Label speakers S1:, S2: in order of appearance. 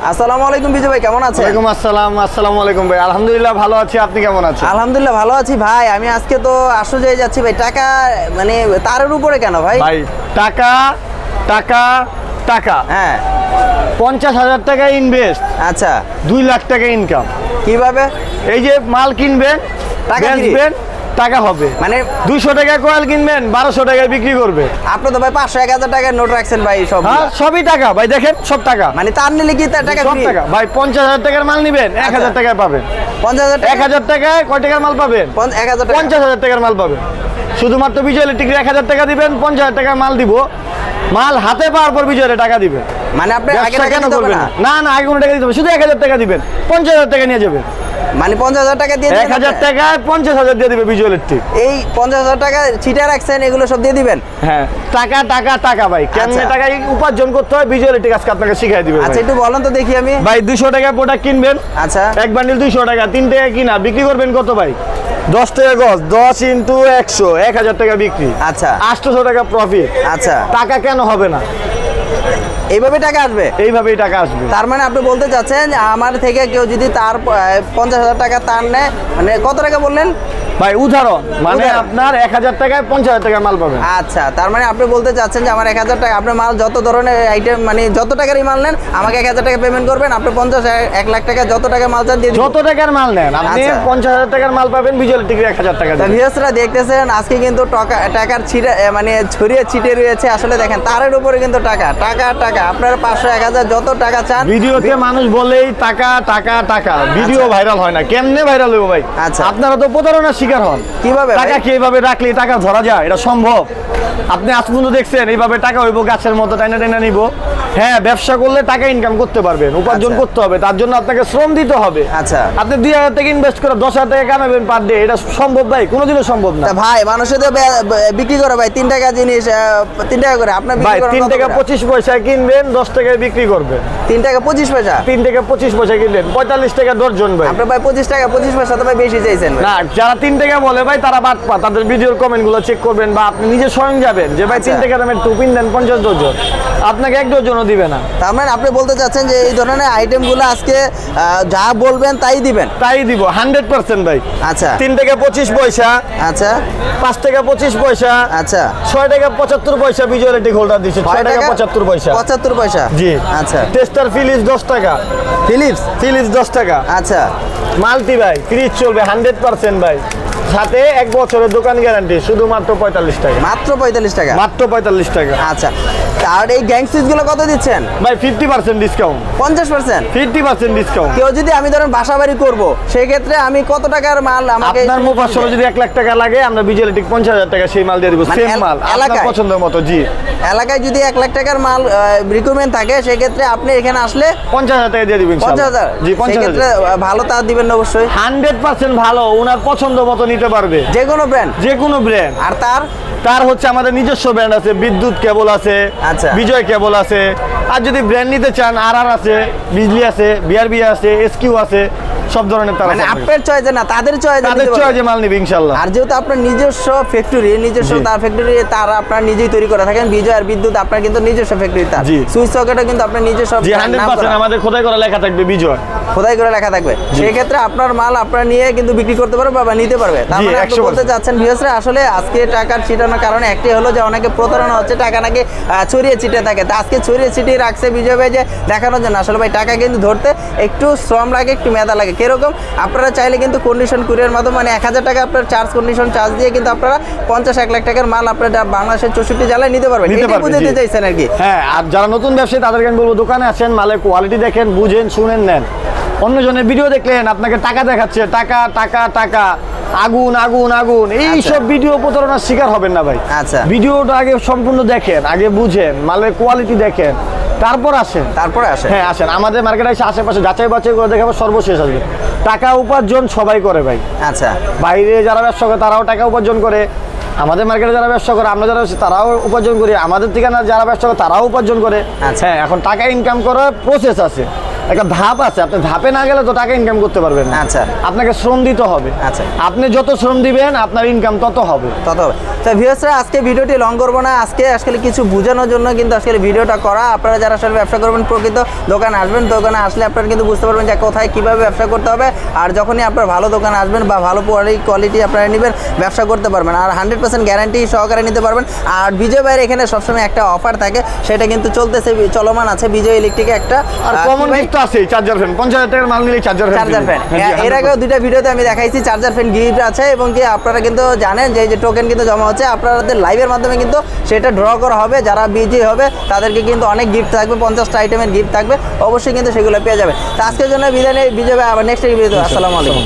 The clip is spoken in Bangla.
S1: আসসালামু আলাইকুম বিজয় ভাই কেমন আছেন?
S2: ওয়ালাইকুম আসসালাম আসসালামু আলাইকুম ভাই। আলহামদুলিল্লাহ ভালো আছি আপনি কেমন আছেন?
S1: আলহামদুলিল্লাহ ভালো আছি ভাই আমি আজকে তো আশুজায় যাচ্ছি ভাই টাকা মানে তারের উপরে কেন ভাই?
S2: ভাই টাকা টাকা টাকা।
S1: হ্যাঁ।
S2: পঞ্চাশ হাজার টাকা ইনভেস্ট
S1: আচ্ছা।
S2: দুই লাখ টাকা ইনকাম
S1: কীভাবে?
S2: এই যে মাল কিনবেন
S1: টাকা।
S2: বেচবেন টাকা হবে।
S1: মানে
S2: দুইশো টাকা কয়েল কিনবেন বারোশো টাকায় বিক্রি করবে।
S1: আপনি তো ভাই পাঁচশো এক হাজার টাকার নোট রাখছেন ভাই সব
S2: হ্যাঁ সবই টাকা। ভাই দেখেন সব টাকা।
S1: মানে তার নিলে কি তার টাকা
S2: সব টাকা। ভাই পঞ্চাশ হাজার টাকার মাল নিবেন এক
S1: আচ্ছা।
S2: হাজার টাকায় পাবেন।
S1: পঞ্চাশ হাজার
S2: এক হাজার টাকায় কয় টাকার মাল পাবেন?
S1: এক হাজার
S2: পঞ্চাশ হাজার টাকার মাল পাবেন। শুধুমাত্র বিজয় ইলেকট্রিকের এক হাজার টাকা দিবেন পঞ্চাশ হাজার টাকার মাল দিব। মাল হাতে পাওয়ার পর বিজয়ের টাকা দিবেন।
S1: মানে আপনি আগে টাকা
S2: কেন
S1: দিতে না?
S2: না? না আগে কোনো টাকা দিতে হবে শুধু এক হাজার টাকা দিবেন পঞ্চাশ হাজার টাকা নিয়ে যাবেন।
S1: মানে পঞ্চাশ হাজার টাকা দিয়ে
S2: এক হাজার? টাকায় পঞ্চাশ হাজার দিয়ে দিবে বিজয় ইলেকট্রিক।
S1: এই পঞ্চাশ হাজার টাকা ছিটা রাখছেন এগুলো সব দিয়ে দিবেন?
S2: হ্যাঁ টাকা টাকা টাকা ভাই। কেমনে
S1: আচ্ছা।
S2: টাকা উপার্জন করতে হয় বিজয় ইলেকট্রিক আজকে আপনাকে শিখাই দিবে
S1: আচ্ছা একটু বলেন তো দেখি আমি।
S2: ভাই দুশো টাকা প্রোডাক্ট কিনবেন।
S1: আচ্ছা।
S2: এক বান্ডিল দুইশো টাকা তিন টাকা কিনা বিক্রি করবেন কত ভাই? দশ টাকা গজ দশ ইন্টু একশো এক হাজার টাকা বিক্রি।
S1: আচ্ছা।
S2: আটশোশো টাকা প্রফিট
S1: আচ্ছা।
S2: টাকা কেন হবে না?
S1: এইভাবে টাকা আসবে?
S2: এইভাবেই টাকা আসবে।
S1: তার মানে আপনি বলতে চাচ্ছেন যে আমার থেকে কেউ যদি তার পঞ্চাশ হাজার টাকা তার নেয় মানে কত টাকা বললেন?
S2: ভাই উদাহরণ মানে আপনার এক হাজার টাকায় পঞ্চাশ হাজার টাকা মাল পাবেন
S1: আচ্ছা তার মানে আপনি বলতে চাচ্ছেন যে আমার এক হাজার টাকা আপনার মাল যত ধরনের আইটেম মানে যত টাকারই মাল নেন আমাকে এক হাজার টাকা পেমেন্ট করবেন আপনি পঞ্চাশ এক লাখ টাকা যত টাকা মাল চান দিয়ে
S2: যত টাকার মাল নেন আপনি
S1: আচ্ছা।
S2: পঞ্চাশ হাজার টাকার মাল পাবেন বিজয় টিকিট এক হাজার টাকা
S1: তা দেখতেছেন আজকে কিন্তু টাকা টাকার ছিটে মানে ছড়িয়ে ছিটে রয়েছে আসলে দেখেন তারের উপরে কিন্তু টাকা টাকা টাকা আপনার পাঁচশো এক হাজার যত টাকা চান
S2: ভিডিওতে মানুষ বলেই টাকা টাকা টাকা ভিডিও
S1: আচ্ছা।
S2: ভাইরাল হয় না কেমনে ভাইরাল হইব ভাই
S1: আচ্ছা।
S2: আপনারা তো প্রতারণার শিকার হন।
S1: কীভাবে?
S2: টাকা কীভাবে রাখলে টাকা ধরা যায়? এটা সম্ভব? আপনি আজ পর্যন্ত দেখছেন এইভাবে টাকা হইব গাছের মতো টাইনা টাইনা নিব। হ্যাঁ ব্যবসা করলে টাকা ইনকাম করতে পারবেন উপার্জন
S1: আচ্ছা।
S2: করতে হবে তার জন্য আপনাকে শ্রম দিতে হবে।
S1: আচ্ছা।
S2: আপনি দুই হাজার টাকা ইনভেস্ট করে দশ হাজার টাকা কামাবেন পার ডে এটা সম্ভব ভাই কোনোদিনও সম্ভব না।
S1: ভাই মানুষের তো বিক্রি করে ভাই তিন টাকা জিনিস তিন টাকা করে আপনার
S2: ভাই তিন টাকা পঁচিশ পয়সায় কিনবেন দশ টাকায় বিক্রি করবেন।
S1: তিন টাকা পঁচিশ পয়সা?
S2: তিন টাকা পঁচিশ পয়সা কিনলেন পঁয়তাল্লিশ টাকা দশজন ভাই।
S1: আপনার ভাই পঁচিশ টাকা পঁচিশ পয়সা তো ভাই বেশি চাইছেন।
S2: না যারা তিন টাকা বলে ভাই তারা বাদ পা তাদের ভিডিওর কমেন্টগুলো চেক করবেন বা আপনি নিজে স্বয়ং যাবেন যে ভাই তিন
S1: আচ্ছা।
S2: টাকা দামের টুপিন দেন পঞ্চাশ ডজন। আপনাকে এক ডজনও দিবে না।
S1: তার মানে আপনি বলতে চাচ্ছেন যে এই ধরনের আইটেমগুলো আজকে যা বলবেন তাই দিবেন?
S2: তাই দিব হান্ড্রেড পার্সেন্ট ভাই।
S1: আচ্ছা।
S2: তিন টাকা পঁচিশ পয়সা
S1: আচ্ছা।
S2: পাঁচ টাকা পঁচিশ পয়সা
S1: আচ্ছা।
S2: ছয় টাকা পঁচাত্তর পয়সা বিজয় ইলেকট্রিক হোল্ডার দিচ্ছে ছয় টাকা পঁচাত্তর পয়সা।
S1: পঁচাত্তর পয়সা?
S2: জি।
S1: আচ্ছা।
S2: টেস্টার ফিলিস দশ টাকা।
S1: ফিলিপস
S2: ফিলিস দশ টাকা।
S1: আচ্ছা।
S2: মাল্টি ভাই ফ্রিজ চলবে হান্ড্রেড পার্সেন্ট ভাই। সাথে এক বছরের দোকান গ্যারান্টি শুধুমাত্র পঁয়তাল্লিশ টাকা।
S1: মাত্র পঁয়তাল্লিশ টাকা?
S2: মাত্র পঁয়তাল্লিশ টাকা।
S1: আচ্ছা। আর এই গ্যাংগুলো কত দিচ্ছেন?
S2: ভাই ফিফটি পার্সেন্ট ডিসকাউন্ট
S1: পঞ্চাশ পার্সেন্ট
S2: ফিফটি পার্সেন্ট ডিসকাউন্ট
S1: কেউ যদি আমি ধরেন বাসা বাড়ি করব সেক্ষেত্রে আমি কত টাকার মাল আমাকে
S2: আপনার যদি এক লাখ টাকা লাগে আমরা পঞ্চাশ হাজার টাকা সেই মাল দিয়ে দিব।
S1: মানে
S2: সেম মাল আপনার পছন্দের মতো জি।
S1: এলাকায় যদি এক লাখ টাকার মাল রিকোয়ারমেন্ট থাকে সেক্ষেত্রে আপনি এখানে আসলে
S2: পঞ্চাশ হাজার টাকা দিয়ে দিবেন
S1: পঞ্চাশ হাজার?
S2: জি পঞ্চাশ
S1: ভালো তার দিবেন অবশ্যই।
S2: হান্ড্রেড পার্সেন্ট ভালো ওনার পছন্দ মতো নিতে পারবে।
S1: যে কোনো ব্র্যান্ড
S2: যে কোনো ব্র্যান্ড
S1: আর তার?
S2: তার হচ্ছে আমাদের নিজস্ব ব্র্যান্ড আছে বিদ্যুৎ কেবল আছে
S1: আচ্ছা।
S2: বিজয় কেবল আছে আর যদি ব্র্যান্ড নিতে চান আর আর আছে, বিজলি আছে বিআরবি আছে এসকিউ আছে সব ধরনের তার
S1: মানে আপনার চয়েসে না তাদের চয়েসে
S2: তাদের চয়েসে মাল নিবে ইনশাল্লাহ
S1: আর যেহেতু আপনার নিজস্ব ফ্যাক্টরি নিজস্ব তার ফ্যাক্টরি তার আপনার নিজেই তৈরি করে থাকেন বিজয় আর বিদ্যুৎ আপনার কিন্তু নিজস্ব ফ্যাক্টরি তার। সুইচ সকেটও কিন্তু আপনার নিজস্ব
S2: জি হান্ড্রেড
S1: নাম
S2: পার্সেন্ট
S1: করা।
S2: আমাদের খোদাই করা লেখা থাকবে বিজয়।
S1: খোদাই করে লেখা থাকবে। সেই ক্ষেত্রে আপনার মাল আপনার নিয়ে কিন্তু বিক্রি করতে পারবে বা নিতে পারবে। তার মানে আপনি বলতে চাচ্ছেন আসলে আজকে টাকার ছিটানোর কারণে একটি হলো যে অনেকে প্রতারণা হচ্ছে টাকা নাকি ছড়িয়ে ছিটে থাকে। তা আজকে ছড়িয়ে ছিটিয়ে রাখছে বিজয় ভাই যে দেখানোর জন্য। আসলে ভাই টাকা কিন্তু ধরতে একটু শ্রম লাগে একটু মেধা লাগে। কীরকম? আপনারা চাইলে কিন্তু কন্ডিশন কুরিয়ার মাধ্যমে মানে এক হাজার টাকা আপনার চার্জ কন্ডিশন চার্জ দিয়ে কিন্তু আপনারা পঞ্চাশ এক লাখ টাকার মাল আপনারা বাংলাদেশের চৌষট্টি জেলায় নিতে পারবেন। বুঝতে চাইছেন আর কি?
S2: হ্যাঁ আর যারা নতুন ব্যবসায়ী তাদেরকে আমি বলব দোকানে আসেন মালের কোয়ালিটি দেখেন বুঝেন শুনেন নেন। অন্যজনের ভিডিও দেখলেন আপনাকে টাকা দেখাচ্ছে টাকা টাকা টাকা আগুন আগুন আগুন। এই
S1: আচ্ছা।
S2: সব ভিডিও প্রতারণার শিকার হবেন না ভাই।
S1: আচ্ছা।
S2: ভিডিওটা আগে সম্পূর্ণ দেখেন আগে বুঝেন মালের কোয়ালিটি দেখেন। তারপর আসেন।
S1: তারপরে আসেন?
S2: হ্যাঁ আসেন। আমাদের মার্কেটে এসে আশেপাশে যাচাই বাছাই করে দেখাবো সর্বশেষ আসবে। টাকা উপার্জন সবাই করে ভাই।
S1: আচ্ছা।
S2: বাইরে যারা ব্যবসা করে তারাও টাকা উপার্জন করে। আমাদের মার্কেটে যারা ব্যবসা করে আমরা যারা তারাও উপার্জন করি। আমাদের থেকে যারা ব্যবসা করে তারাও উপার্জন করে।
S1: আচ্ছা।
S2: হ্যাঁ এখন টাকা ইনকাম করার প্রসেস আছে। একটা ধাপ আছে আপনি ধাপে না গেলে তো টাকা ইনকাম করতে পারবেন না।
S1: আচ্ছা।
S2: আপনাকে শ্রম দিতে হবে।
S1: আচ্ছা।
S2: আপনি যত শ্রম দিবেন আপনার ইনকাম তত হবে।
S1: তত হবে। তো ভিউয়ার্সরা আজকে ভিডিওটি লং করব না। আজকে আসলে কিছু বোঝানোর জন্য কিন্তু আসলে ভিডিওটা করা। আপনারা যারা আসলে ব্যবসা করবেন প্রকৃত দোকানে আসবেন দোকানে আসলে আপনারা কিন্তু বুঝতে পারবেন যে কোথায় কীভাবে ব্যবসা করতে হবে। আর যখনই আপনার ভালো দোকানে আসবেন বা ভালো কোয়ালিটি আপনারা নেবেন ব্যবসা করতে পারবেন। আর হান্ড্রেড পার্সেন্ট গ্যারান্টি সহকারে নিতে পারবেন। আর বিজয় ভাইয়ের এখানে সবসময় একটা অফার থাকে। সেটা কিন্তু চলতেছে চলমান আছে। বিজয় ইলেকট্রিকে একটা
S2: আর কমন গিফট তো আছেই চার্জার ফ্যান পঞ্চাশ হাজার টাকার মাল নিলে চার্জার ফ্যান
S1: চার্জার ফ্যান
S2: হ্যাঁ,
S1: এর আগেও দুইটা ভিডিওতে আমি দেখাইছি চার্জার ফ্যান গিফট আছে এবং কি আপনারা কিন্তু জানেন যে যে টোকেন কিন্তু জমা হচ্ছে আপনাদের লাইভের মাধ্যমে কিন্তু সেটা ড্র করা হবে যারা বিজি হবে তাদেরকে কিন্তু অনেক গিফট থাকবে পঞ্চাশটা আইটেমের গিফট থাকবে অবশ্যই কিন্তু সেগুলো পেয়ে যাবে। তো আজকের জন্য বিদায় নেই বিজয় আবার নেক্সট ভিডিওতে আসসালামু আলাইকুম।